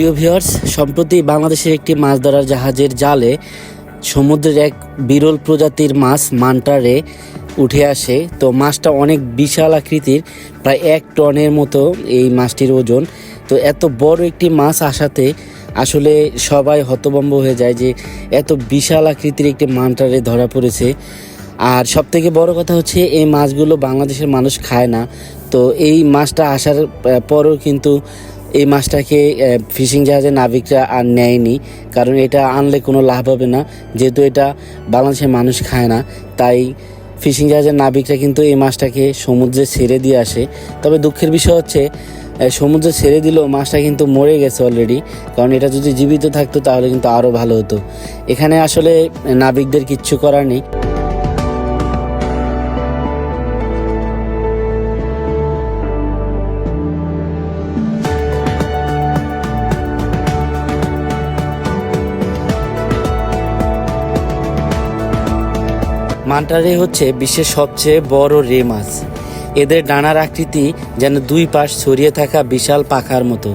প্রিয় ভিউয়ার্স, সম্প্রতি বাংলাদেশের একটি মাছ ধরার জাহাজের জালে সমুদ্রের এক বিরল প্রজাতির মাছ মান্টারে উঠে আসে। তো মাছটা অনেক বিশাল আকৃতির, প্রায় এক টনের মতো এই মাছটির ওজন। তো এত বড় একটি মাছ আসাতে আসলে সবাই হতভম্ব হয়ে যায় যে এত বিশাল আকৃতির একটি মান্টারে ধরা পড়েছে। আর সব থেকে বড় কথা হচ্ছে, এই মাছগুলো বাংলাদেশের মানুষ খায় না। তো এই মাছটা আসার পরও কিন্তু এই মাছটাকে ফিশিং জাহাজের নাবিকরা আর নেয়নি, কারণ এটা আনলে কোনো লাভ হবে না। যেহেতু এটা বাংলাদেশের মানুষ খায় না, তাই ফিশিং জাহাজের নাবিকরা কিন্তু এই মাছটাকে সমুদ্রে ছেড়ে দিয়ে আসে। তবে দুঃখের বিষয় হচ্ছে সমুদ্রে ছেড়ে দিলেও মাছটা কিন্তু মরে গেছে অলরেডি কারণ এটা যদি জীবিত থাকতো তাহলে কিন্তু আরও ভালো হতো। এখানে আসলে নাবিকদের কিচ্ছু করার নেই। মান্টারে হচ্ছে বিশ্বের সবচেয়ে বড় রে মাছ। এদের ডানার আকৃতি যেন দুই পাশ ছড়িয়ে থাকা বিশাল পাখার মতো।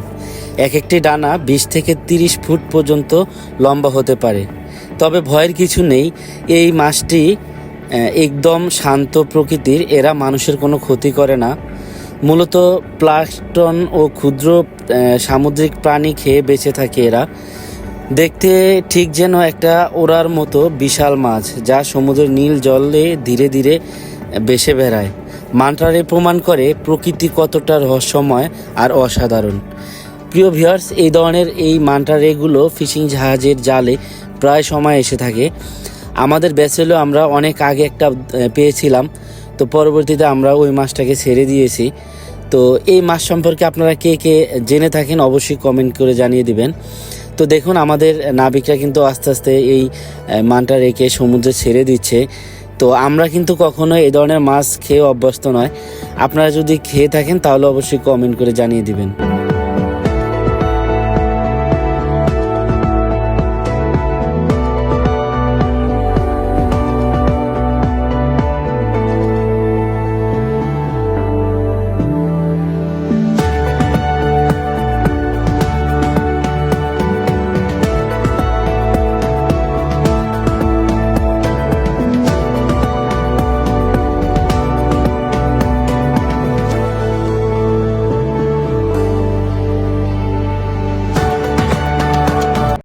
এক একটি ডানা বিশ থেকে তিরিশ ফুট পর্যন্ত লম্বা হতে পারে। তবে ভয়ের কিছু নেই, এই মাছটি একদম শান্ত প্রকৃতির, এরা মানুষের কোনো ক্ষতি করে না। মূলত প্লাস্টন ও ক্ষুদ্র সামুদ্রিক প্রাণী খেয়ে বেঁচে থাকে এরা। দেখতে ঠিক যেন একটা ওড়ার মতো বিশাল মাছ, যা সমুদ্রের নীল জলে ধীরে ধীরে বেসে বেড়ায়। মান্টারে প্রমাণ করে প্রকৃতি কতটা রহস্যময় আর অসাধারণ। প্রিয় ভিউয়ার্স, এই ধরনের এই মান্টারেগুলো ফিশিং জাহাজের জালে প্রায় সময় এসে থাকে। আমাদের ব্যাচেলেও আমরা অনেক আগে একটা পেয়েছিলাম। তো পরবর্তীতে আমরা ওই মাছটাকে ছেড়ে দিয়েছি। তো এই মাছ সম্পর্কে আপনারা কে কে জেনে থাকেন অবশ্যই কমেন্ট করে জানিয়ে দিবেন। তো দেখুন, আমাদের নাবিকরা কিন্তু আস্তে আস্তে এই মানটা রেখে সমুদ্রে ছেড়ে দিচ্ছে। তো আমরা কিন্তু কখনো এই ধরনের মাছ খেয়ে অভ্যস্ত নয়। আপনারা যদি খেয়ে থাকেন, তাহলে অবশ্যই কমেন্ট করে জানিয়ে দিবেন।